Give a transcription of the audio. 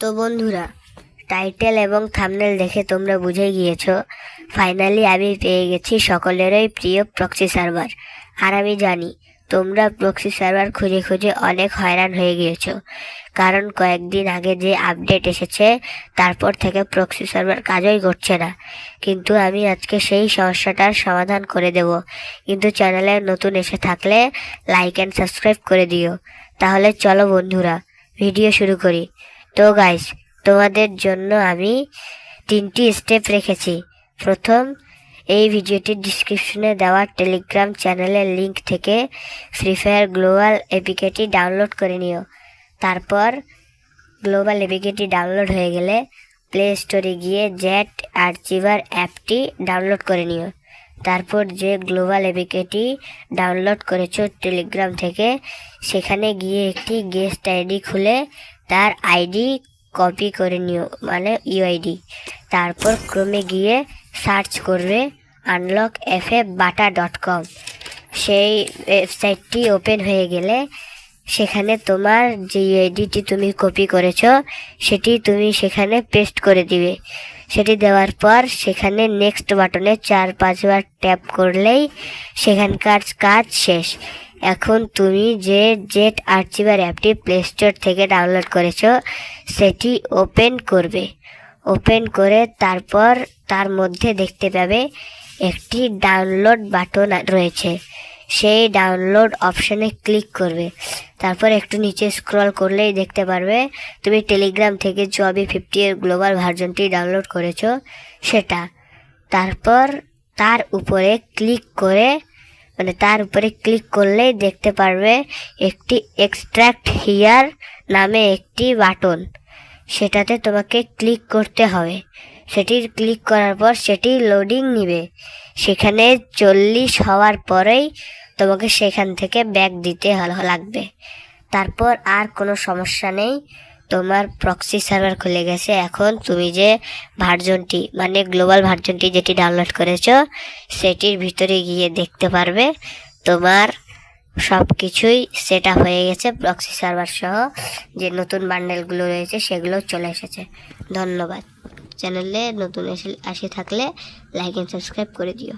তো বন্ধুরা টাইটেল এবং থামনেল দেখে তোমরা বুঝে গিয়েছো। ফাইনালি আমি পেয়ে গেছি সকলেরই প্রিয় প্রক্সি সার্ভার আর আমি জানি, তোমরা প্রক্সি সার্ভার খুঁজে খুঁজে অনেক হয়রান হয়ে গিয়েছো। কারণ কয়েকদিন আগে যে আপডেট এসেছে, তারপর থেকে প্রক্সি সার্ভার কাজই করছে না। কিন্তু আমি আজকে সেই সমস্যাটার সমাধান করে দেব। কিন্তু চ্যানেলে নতুন এসে থাকলে লাইক অ্যান্ড সাবস্ক্রাইব করে দিও। তাহলে চলো বন্ধুরা ভিডিও শুরু করি। তো গাইস তোমাদের জন্য আমি তিনটি স্টেপ রেখেছি। প্রথম, এই ভিডিওটির ডিসক্রিপশনে দেওয়া টেলিগ্রাম চ্যানেলের লিংক থেকে ফ্রি ফায়ার গ্লোবাল এপিকেটি ডাউনলোড করে নিও। তারপর গ্লোবাল এপিকেটি ডাউনলোড হয়ে গেলে প্লে স্টোরে গিয়ে জেট আর্চিভার অ্যাপটি ডাউনলোড করে নিও। তারপর যে গ্লোবাল এপিকেটি ডাউনলোড করেছ টেলিগ্রাম থেকে, সেখানে গিয়ে একটি গেস্ট আইডি খুলে তার আইডি কপি করে নিও মানে ইউআইডি তারপর ক্রমে গিয়ে সার্চ করবে unlock F A bata dot com. সেই ওয়েবসাইটটি ওপেন হয়ে গেলে সেখানে তোমার যে ইউআইডিটি তুমি কপি করেছ, সেটি তুমি সেখানে পেস্ট করে দিবে। সেটি দেওয়ার পর সেখানে নেক্সট বাটনে চার পাঁচবার ট্যাপ করলেই সেখানকার কাজ শেষ। এখন তুমি যে জেট আর্চিভার অ্যাপটি প্লে স্টোর থেকে ডাউনলোড করেছ, সেটি ওপেন করবে। ওপেন করে তারপর তার মধ্যে দেখতে পাবে একটি ডাউনলোড বাটন রয়েছে। সেই ডাউনলোড অপশানে ক্লিক করবে। তারপর একটু নিচে স্ক্রল করলেই দেখতে পারবে, তুমি টেলিগ্রাম থেকে জবি ফিফটি এর গ্লোবাল ভার্জনটি ডাউনলোড করেছ, সেটা। তারপর তার উপরে ক্লিক করে মানে তার উপরে ক্লিক করলেই দেখতে পারবে একটি এক্সট্রাক্ট হিয়ার নামে একটি বাটন সেটাতে তোমাকে ক্লিক করতে হবে। সেটি ক্লিক করার পর সেটি লোডিং নিবে। সেখানে চল্লিশ হওয়ার পরেই তোমাকে সেখান থেকে ব্যাক দিতে লাগবে। তারপর আর কোনো সমস্যা নেই। তোমার প্রক্সি সার্ভার খুলে গেছে। এখন তুমি যে ভার্জনটি মানে গ্লোবাল ভার্জনটি যেটি ডাউনলোড করেছ, সেটির ভিতরে গিয়ে দেখতে পারবে তোমার সব কিছুই সেট আপ হয়ে গেছে প্রক্সি সার্ভার সহ। যে নতুন বান্ডেলগুলো রয়েছে, সেগুলো চলে এসেছে। ধন্যবাদ। চ্যানেলে নতুন এসে আসে থাকলে লাইক অ্যান্ড সাবস্ক্রাইব করে দিও।